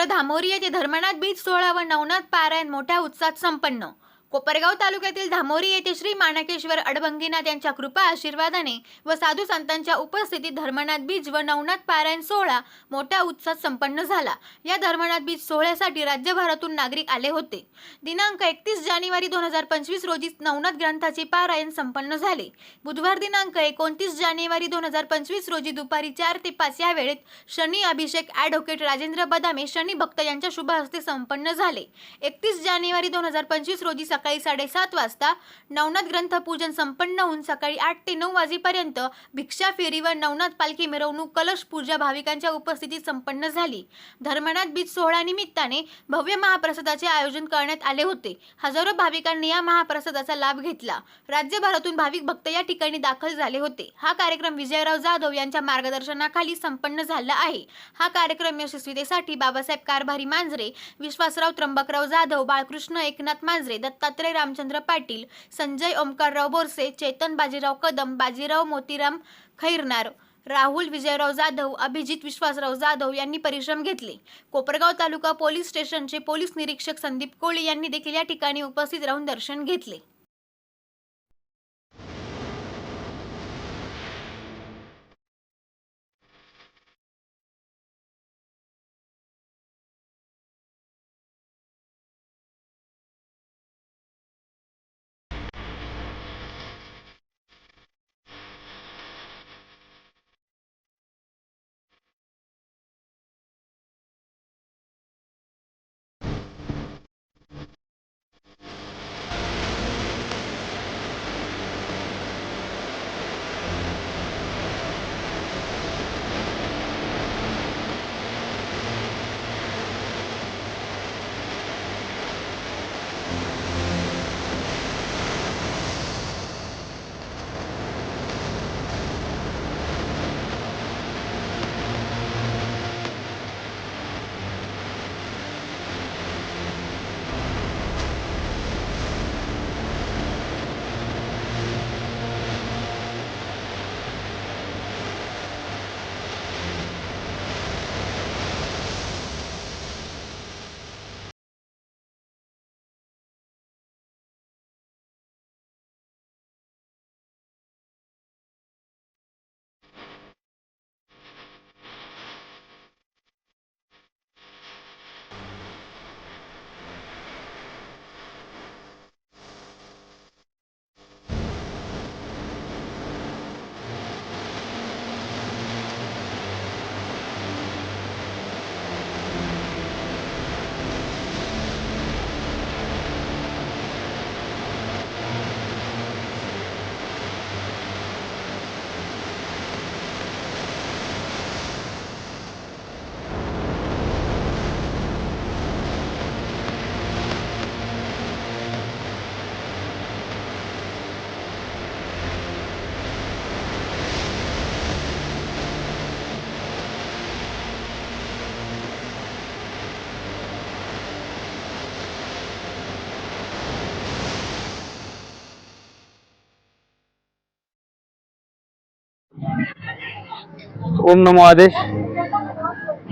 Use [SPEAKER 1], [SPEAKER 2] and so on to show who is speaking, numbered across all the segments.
[SPEAKER 1] क्षेत्र धामोरी येथे धर्मनाथ बीज सोहळा व नवनाथ पारायण मोठ्या उत्साहात संपन्न. कोपरगाव तालुक्यातील धामोरी येथे श्री माणकेश्वर अडभंगीनाथ यांच्या कृपा आशीर्वादाने व साधू संतांच्या उपस्थितीत धर्मनाथ बीज व नवनाथ पारायण सोहळा मोठ्या उत्साहात संपन्न झाला. या धर्मनाथ बीज सोहळ्यासाठी राज्यभरातून नागरिक आले होते. दिनांक एकतीस जानेवारी दोन हजार पंचवीस रोजी नवनाथ ग्रंथाचे पारायण संपन्न झाले. बुधवार दिनांक एकोणतीस जानेवारी दोन हजार पंचवीस रोजी दुपारी चार ते पाच या वेळेत शनी अभिषेक ॲडव्होकेट राजेंद्र बदामे शनी भक्त यांच्या शुभ हस्ते संपन्न झाले. एकतीस जानेवारी दोन हजार पंचवीस रोजी सकाळी साडेसात वाजता नवनाथ ग्रंथपूजन संपन्न होऊन सकाळी आठ ते नऊ वाजेपर्यंत भिक्षा फेरी व नवनाथ पालखी मिरवणूक कलश पूजा भाविकांच्या उपस्थितीत संपन्न झाली. धर्मनाथ बीज सोहळा निमित्ताने भव्य महाप्रसादाचे आयोजन करण्यात आले होते. हजारो भाविकांनी या महाप्रसादाचा लाभ घेतला. राज्यभरातून भाविक भक्त या ठिकाणी दाखल झाले होते. हा कार्यक्रम विजयराव जाधव यांच्या मार्गदर्शनाखाली संपन्न झाला आहे. हा कार्यक्रम यशस्वीतेसाठी बाबासाहेब कारभारी मांजरे विश्वासराव त्र्यंबकराव जाधव बाळकृष्ण एकनाथ मांजरे दत्ता दत्तात्रय रामचंद्र पाटील संजय ओमकारराव बोरसे चेतन बाजीराव कदम बाजीराव मोतीराम खैरनार राहुल विजयराव जाधव अभिजित विश्वासराव जाधव यांनी परिश्रम घेतले. कोपरगाव तालुका पोलीस स्टेशनचे पोलीस निरीक्षक संदीप कोळी यांनी देखील या ठिकाणी उपस्थित राहून दर्शन घेतले.
[SPEAKER 2] ओम नमो आदेश.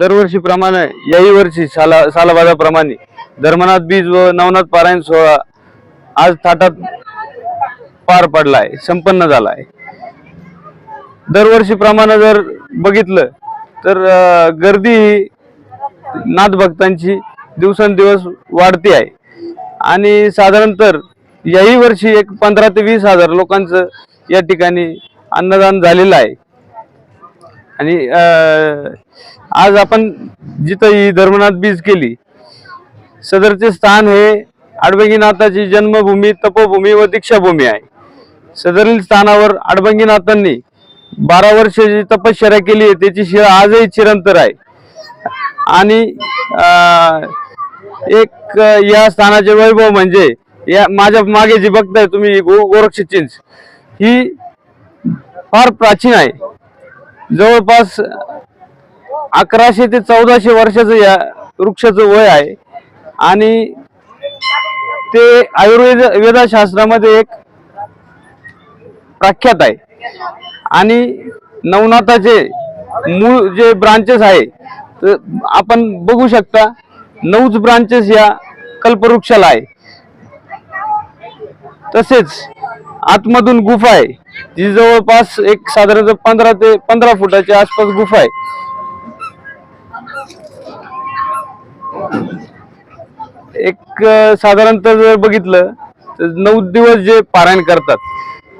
[SPEAKER 2] दरवर्षीप्रमाणे याही वर्षी साला सालबाजाप्रमाणे धर्मनाथ बीज व नवनाथ पारायण सोहळा आज थाटात पार पडला आहे संपन्न झाला आहे दरवर्षीप्रमाणे जर बघितलं तर गर्दी ही नाथ भक्तांची दिवसेंदिवस वाढती आहे. आणि साधारणतर याही वर्षी एक पंधरा ते वीस हजार लोकांचं या ठिकाणी अन्नदान झालेलं आहे. आणि आज आपण जिथं ही धर्मनाथ बीज केली सदरचे स्थान हे आडबंगीनाथाची जन्मभूमी तपोभूमी व दीक्षाभूमी आहे. सदरील स्थानावर आडबंगीनाथांनी बारा वर्ष जी तपश्चर्या केली आहे त्याची शिळा आजही चिरंतर आहे. आणि एक या स्थानाचे वैभव म्हणजे या माझ्या मागे जी बघताय तुम्ही गो गोरक्ष चिंच ही फार प्राचीन आहे. जवळपास अकराशे ते चौदाशे वर्षाचं या वृक्षाचं वय आहे. आणि ते आयुर्वेद वेदशास्त्रामध्ये एक प्रख्यात आहे. आणि नवनाथाचे मूळ जे ब्रांचेस आहे तर आपण बघू शकता नऊच ब्रांचेस या कल्पवृक्षाला आहे. तसेच आतमधून गुफा आहे. जी जवळपास एक साधारण पंधरा ते पंधरा फुटाच्या आसपास गुफा आहे. एक साधारणतः जर बघितलं तर नऊ दिवस जे पारायण करतात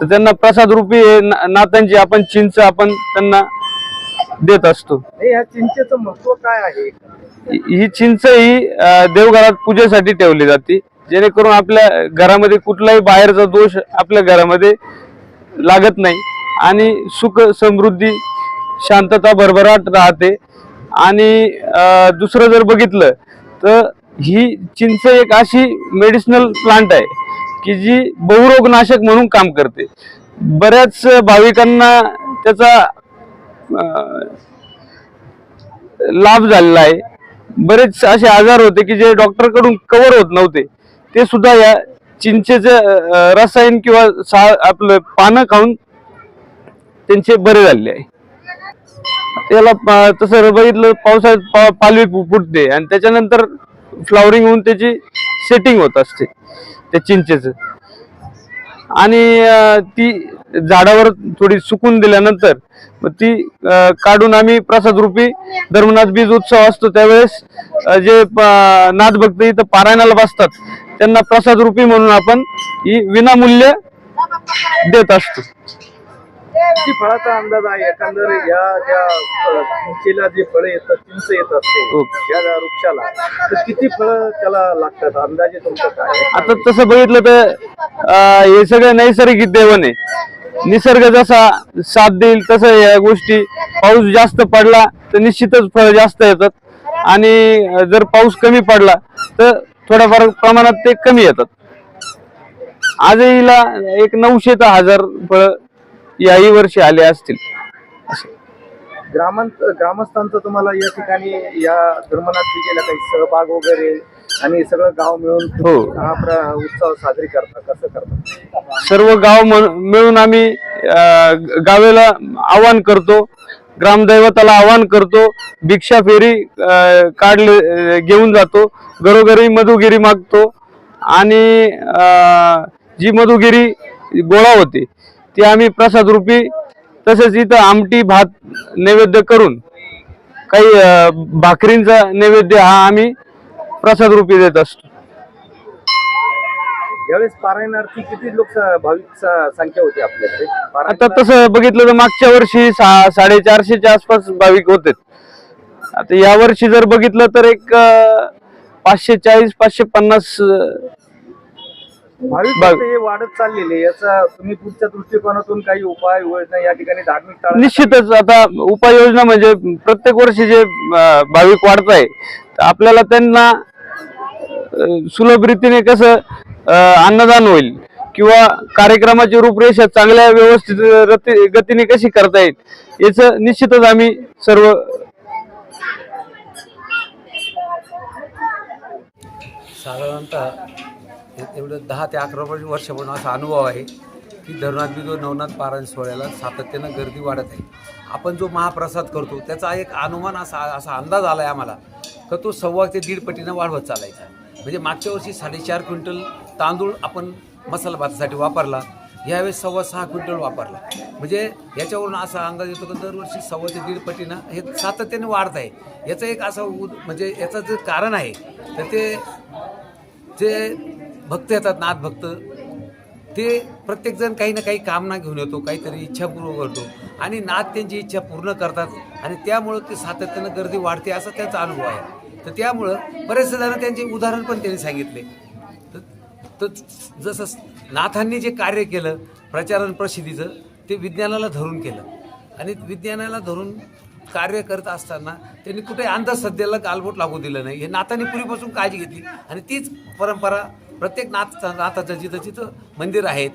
[SPEAKER 2] तर त्यांना प्रसाद रूपी हे ना- नाथांची आपण चिंच आपण त्यांना देत असतो.
[SPEAKER 3] हे चिंचेचं महत्त्व काय आहे?
[SPEAKER 2] ही ही चिंच ही देवघरात पूजेसाठी ठेवली जाते. जेणेकरून आपल्या घरामध्ये कुठलाही बाहेरचा दोष आपल्या घरामध्ये लागत नाही. आणि सुख समृद्धी शांतता भरभराट राहते. आणि दुसरं जर बघितलं तर ही चिंच एक अशी मेडिसिनल प्लांट आहे की जी बहुरोगनाशक म्हणून काम करते. बऱ्याच भाविकांना त्याचा लाभ झालेला आहे. बरेच असे आजार होते की जे डॉक्टरकडून कवर कव्हर होत नव्हते. ते सुद्धा या चिंचेचं रसायन किंवा सा आपलं पानं खाऊन त्यांचे बरे झालेले आहे. त्याला तसं बघितलं पावसाळ्यात पा- पालवी फुटते आणि त्याच्यानंतर फ्लॉवरिंग होऊन त्याची सेटिंग होत असते त्या चिंचेचं. आणि ती झाडावर थोडी सुकून दिल्यानंतर मग ती काढून आम्ही प्रसाद रूपी धर्मनाथ बीज उत्सव असतो त्यावेळेस जे नाथभक्त इथं पारायणाला बसतात त्यांना प्रसाद रूपी म्हणून आपण ही विनामूल्य देत असतो
[SPEAKER 3] किती फळाचा अंदाज आहे एकंदर या ज्या चिंचेला जे फळं येतात चिंच येत असते. या वृक्षाला तर किती फळं त्याला लागतात अंदाजे तुमचं काय?
[SPEAKER 2] आता तसं बघितलं तर हे सगळं नैसर्गिक देवन आहे निसर्ग जसा साथ देईल तसं या गोष्टी पाऊस जास्त पडला तर निश्चितच फळ जास्त येतात आणि जर पाऊस कमी पडला तर थोड्याफार प्रमाणात ते कमी येतात. आजही हिला एक नऊशे ते हजार फळ याही वर्षी आले असतील.
[SPEAKER 3] ग्रामांत ग्रामस्थांचा तुम्हाला या ठिकाणी या धर्मनाथ विजेला काही सहभाग वगैरे आणि सगळं गाव मिळून
[SPEAKER 2] हो.
[SPEAKER 3] हा प्र- उत्सव साजरी करता कसं करता
[SPEAKER 2] सर्व गाव मिळून आम्ही गावेला आवाहन करतो. ग्रामदैवताला आवाहन करतो भिक्षा फेरी काढले घेऊन जातो घरोघरी मधुगिरी मागतो आणि जी मधुगिरी गोळा होते ती आम्ही प्रसाद रूपी तसेच इथं आमटी भात नैवेद्य करून काही भाकरींचा नैवेद्य हा आम्ही प्रसाद रूपी देत असतो.
[SPEAKER 3] यावेळेस पारायणार्थी किती लोक भाविक संख्या होती आपल्याकडे?
[SPEAKER 2] आता तसं बघितलं तर मागच्या वर्षी साडेचारशेच्या आसपास भाविक होते. आता या वर्षी जर बघितलं तर एक पाचशे चाळीस पाचशे पन्नास
[SPEAKER 3] हे वाढत चाललेले याचा तुम्ही पुढच्या दृष्टिकोनातून काही उपाय योजना या ठिकाणी धार्मिक
[SPEAKER 2] निश्चितच आता उपाययोजना म्हणजे प्रत्येक वर्षी जे भाविक वाढत आहे आपल्याला त्यांना सुलभ रीतीने कसं अन्नदान होईल? किंवा कार्यक्रमाची रूपरेषा चांगल्या व्यवस्थित गतीने कशी करता येईल? याचं निश्चितच आम्ही सर्व
[SPEAKER 4] साधारणतः एवढं दहा ते अकरा वर्ष वर्षापासून असा अनुभव आहे की धरणात बिजो नवनाथ पारायण सोहळ्याला सातत्यानं गर्दी वाढत आहे. आपण जो महाप्रसाद करतो त्याचा एक अनुमान असा असा अंदाज आला आहे आम्हाला का तो सव्वा ते दीड पटीनं वाढवत चालायचा. म्हणजे मागच्या वर्षी साडेचार क्विंटल तांदूळ आपण मसाला भातासाठी वापरला यावेळेस सव्वा सहा क्विंटल वापरला. म्हणजे याच्यावरून असा अंदाज येतो की दरवर्षी सव्वा ते दीड पटीनं हे सातत्याने वाढत आहे. याचं एक असं उद- म्हणजे याचं जे कारण आहे तर ते जे भक्त येतात नाथ भक्त ते प्रत्येकजण काही ना काही कामना घेऊन येतो काहीतरी इच्छा पूर्ण करतो. आणि नाथ त्यांची इच्छा पूर्ण करतात आणि त्यामुळं ते सातत्यानं गर्दी वाढते असा त्यांचा अनुभव आहे. तर त्यामुळं बरेचसे जण त्यांचे उदाहरण पण त्यांनी सांगितले. तर- तर जसं नाथांनी जे कार्य केलं प्रचारण प्रसिद्धीचं ते विज्ञानाला धरून केलं. आणि विज्ञानाला धरून कार्य करत असताना त्यांनी कुठे अंधश्रद्धेला गालबोट लागू दिलं नाही. हे नाथांनी पूर्वीपासून काळजी घेतली. आणि तीच परंपरा प्रत्येक नाथ नाथाचं जिथं जिथं मंदिर आहेत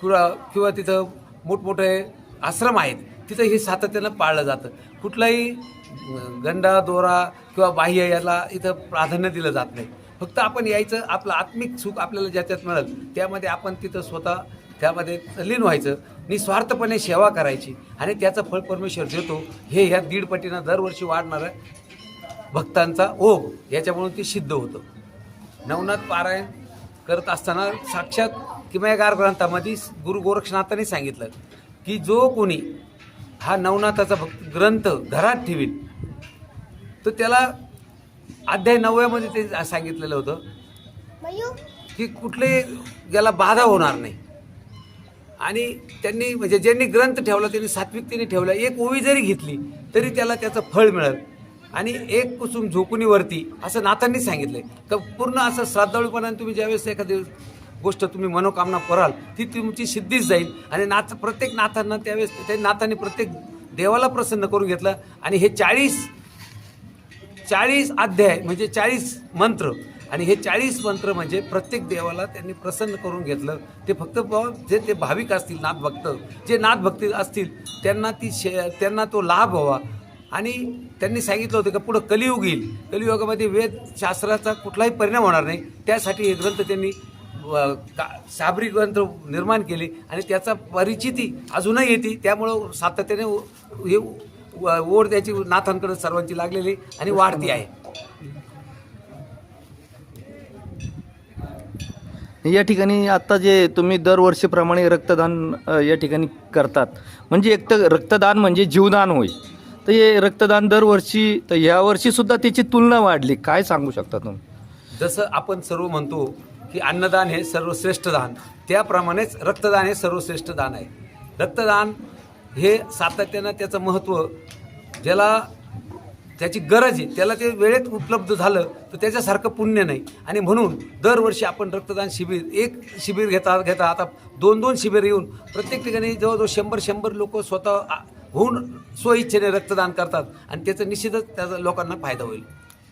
[SPEAKER 4] किंवा किंवा तिथं मोठमोठे आश्रम आहेत तिथं हे सातत्यानं पाळलं जातं. कुठलाही गंडा दोरा किंवा बाह्य याला इथं प्राधान्य दिलं जात नाही. फक्त आपण यायचं आपलं आत्मिक सुख आपल्याला ज्याच्यात मिळेल त्यामध्ये आपण तिथं स्वतः त्यामध्ये लीन व्हायचं निस्वार्थपणे सेवा करायची आणि त्याचं फळ परमेश्वर देतो. हे ह्या दीड पटीनं दरवर्षी वाढणारं भक्तांचा ओघ याच्यामुळे ते सिद्ध होतं. नवनाथ पारायण करत असताना साक्षात किमयागार ग्रंथामध्ये गुरु गोरक्षनाथांनी सांगितलं की जो कोणी हा नवनाथाचा भक्त ग्रंथ घरात ठेवील तर त्याला अध्याय नवव्यामध्ये ते सांगितलेलं होतं की कुठले याला बाधा होणार नाही. आणि त्यांनी म्हणजे ज्यांनी ग्रंथ ठेवला त्यांनी सात्विकतेने ठेवला एक ओवी जरी घेतली तरी त्याला त्याचं फळ मिळेल. आणि एक कुसुम झोकुनीवरती असं नाथांनी सांगितलंय. का पूर्ण असं श्रद्धाळूपणाने तुम्ही ज्यावेळेस एखादी गोष्ट तुम्ही मनोकामना कराल ती तुमची सिद्धीच जाईल. आणि नाथ प्रत्येक नाथांना त्यावेळेस त्या नाथांनी प्रत्येक देवाला प्रसन्न करून घेतलं. आणि हे चाळीस चाळीस अध्याय म्हणजे चाळीस मंत्र. आणि हे चाळीस मंत्र म्हणजे प्रत्येक देवाला त्यांनी प्रसन्न करून घेतलं. ते फक्त जे ते भाविक असतील नाथभक्त जे नाथभक्ती असतील त्यांना ती शे त्यांना तो लाभ व्हावा. आणि त्यांनी सांगितलं होतं का पुढं कलियुग येईल. कलियुगामध्ये वेद शास्त्राचा कुठलाही परिणाम होणार नाही. त्यासाठी हे ग्रंथ त्यांनी का साबरी ग्रंथ निर्माण केले आणि त्याचा परिचिती अजूनही येते. त्यामुळं सातत्याने हे ओढ त्याची नाथांकडे सर्वांची लागलेली आणि वाढती आहे.
[SPEAKER 3] या ठिकाणी आता जे तुम्ही दरवर्षीप्रमाणे रक्तदान या ठिकाणी करतात. म्हणजे एक तर रक्तदान म्हणजे जीवदान होय. तर हे रक्तदान दरवर्षी तर यावर्षी सुद्धा त्याची तुलना वाढली. काय सांगू शकता तुम्ही?
[SPEAKER 4] जसं आपण सर्व म्हणतो की अन्नदान हे सर्वश्रेष्ठ दान. त्याप्रमाणेच रक्तदान हे सर्वश्रेष्ठ दान आहे. रक्तदान हे सातत्यानं त्याचं महत्त्व ज्याला त्याची गरज आहे त्याला ते वेळेत उपलब्ध झालं तर त्याच्यासारखं पुण्य नाही. आणि म्हणून दरवर्षी आपण रक्तदान शिबिर एक शिबिर घेता घेता आता दोन दोन शिबिर येऊन प्रत्येक ठिकाणी जवळजवळ शंभर शंभर लोक स्वतः होऊन स्वइच्छेने रक्तदान करतात. आणि त्याचं निश्चितच त्याचा लोकांना फायदा होईल.